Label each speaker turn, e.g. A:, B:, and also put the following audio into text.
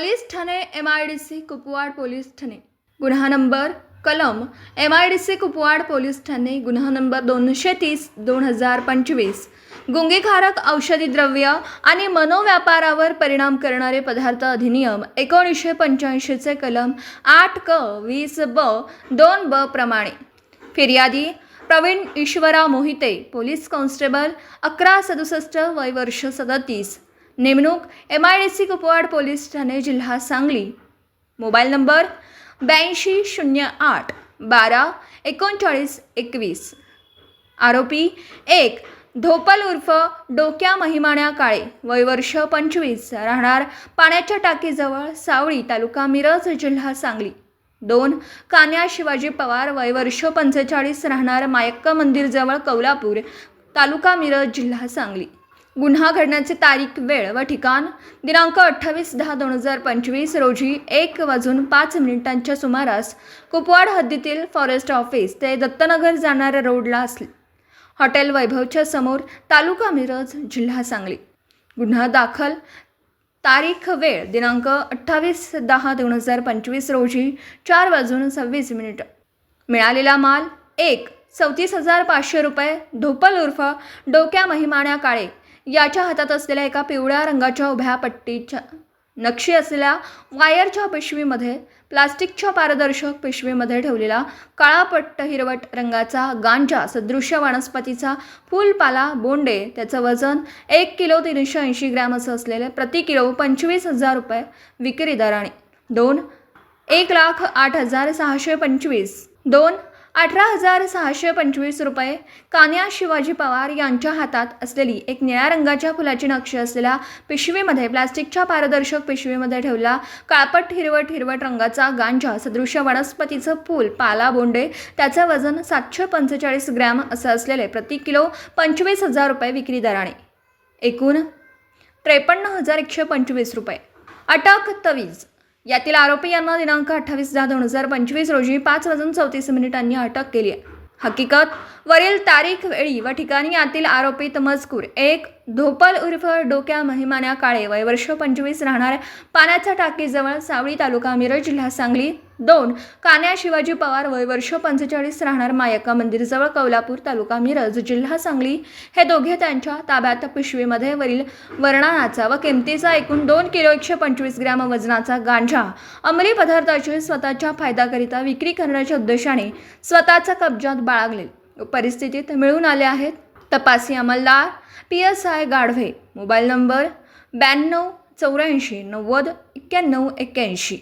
A: Police Thane M I D C Kupwad police Thane गुन्हा number कलम M I D C Kupwad police Thane गुन्हा number दोनशे तीस दोन हजार पंचवीस गुंगीकारक औषधी द्रव्य आणि मनोव्यापारावर परिणाम करणारे पदार्थ अधिनियम एकोणीसशे पंच्याऐंशीचे कलम आठ क वीस ब दोन ब प्रमाणे फिर्यादी प्रवीण ईश्वरा मोहिते पोलीस कॉन्स्टेबल अकरा सदुसष्ट वय वर्ष सदतीस नेमणूक M I D C Kupwad police Thane जिल्हा सांगली. मोबाईल नंबर ब्याऐंशी शून्य आठ बारा एकोणचाळीस एकवीस. आरोपी एक धोपल उर्फ डोक्या महिमाण्या काळे. वय वर्ष पंचवीस. राहणार पाण्याच्या टाकीजवळ सावळी तालुका मिरज जिल्हा सांगली. दोन कान्या शिवाजी पवार. वय वर्ष पंचेचाळीस. राहणार मायक्का मंदिरजवळ कौलापूर तालुका मिरज जिल्हा सांगली. गुन्हा घडण्याची तारीख वेळ व ठिकाण. दिनांक अठ्ठावीस दहा दोन हजार पंचवीस रोजी एक वाजून पाच मिनिटांच्या सुमारास कुपवाड हद्दीतील फॉरेस्ट ऑफिस ते दत्तनगर जाणाऱ्या रोडला असले. हॉटेल वैभवच्या समोर तालुका मिरज जिल्हा सांगली. गुन्हा दाखल. तारीख वेळ दिनांक अठ्ठावीस दहा दोन हजार पंचवीस रोजी चार वाजून सव्वीस मिनिट. मिळालेला माल एक चौतीस हजार पाचशे रुपये धोपल उर्फ डोक्या महिमाण्या काळे. याच्या हातात असलेल्या एका पिवळ्या रंगाच्या उभ्या पट्टीच्या नक्षी असलेल्या वायरच्या पिशवीमध्ये प्लास्टिकच्या पारदर्शक पिशवीमध्ये ठेवलेला काळापट्ट हिरवट रंगाचा गांजा सदृश्य वनस्पतीचा फुलपाला बोंडे त्याचं वजन एक किलो तीनशे ऐंशी ग्रॅम असं असलेले प्रति किलो पंचवीस हजार रुपये विक्री दराने. दोन एक लाख आठ हजार सहाशे पंचवीस. दोन अठरा हजार सहाशे पंचवीस रुपये कान्या शिवाजी पवार यांच्या हातात असलेली एक निळ्या रंगाच्या फुलाची नक्षी असलेल्या पिशवीमध्ये प्लास्टिकच्या पारदर्शक पिशवीमध्ये ठेवला काळपट हिरवट हिरवट रंगाचा गांजा सदृश्य वनस्पतीचं फूल पाला बोंडे त्याचं वजन सातशे पंचेचाळीस ग्रॅम असं असलेले प्रति किलो पंचवीस हजार रुपये विक्री दराने. एकूण त्रेपन्न हजार एकशे पंचवीस रुपये. अटक तवीज. यातील आरोपी यांना दिनांक अठ्ठावीस दहा दोन हजार पंचवीस रोजी पाच वाजून चौतीस मिनिटांनी अटक केली आहे. हकीकत वरील तारीख वेळी व ठिकाणी यातील आरोपीत मजकूर एक धोपल उर्फ डोक्या महिमान्या काळे वय वर्ष पंचवीस राहणाऱ्या पाण्याच्या टाकीजवळ सावळी तालुका मिरज जिल्हा सांगली दोन कान्या शिवाजी पवार वय वर्ष पंचेचाळीस राहणार मायका मंदिरजवळ कौलापूर तालुका मिरज जिल्हा सांगली. हे दोघे त्यांच्या ताब्यात पिशवीमध्ये वरील वर्णनाचा व किमतीचा एकूण दोन किलो एकशे पंचवीस ग्रॅम वजनाचा गांजा. अंमली पदार्थाची स्वतःच्या फायद्याकरिता विक्री करण्याच्या उद्देशाने स्वतःचा कब्जात बाळगले. परिस्थितीत मिळून आले आहेत तपासी अंमलदार P S I Gadhave. Mobile number ब्याण्णव चौऱ्याऐंशी नव्वद एक्क्याण्णव एक्क्याऐंशी.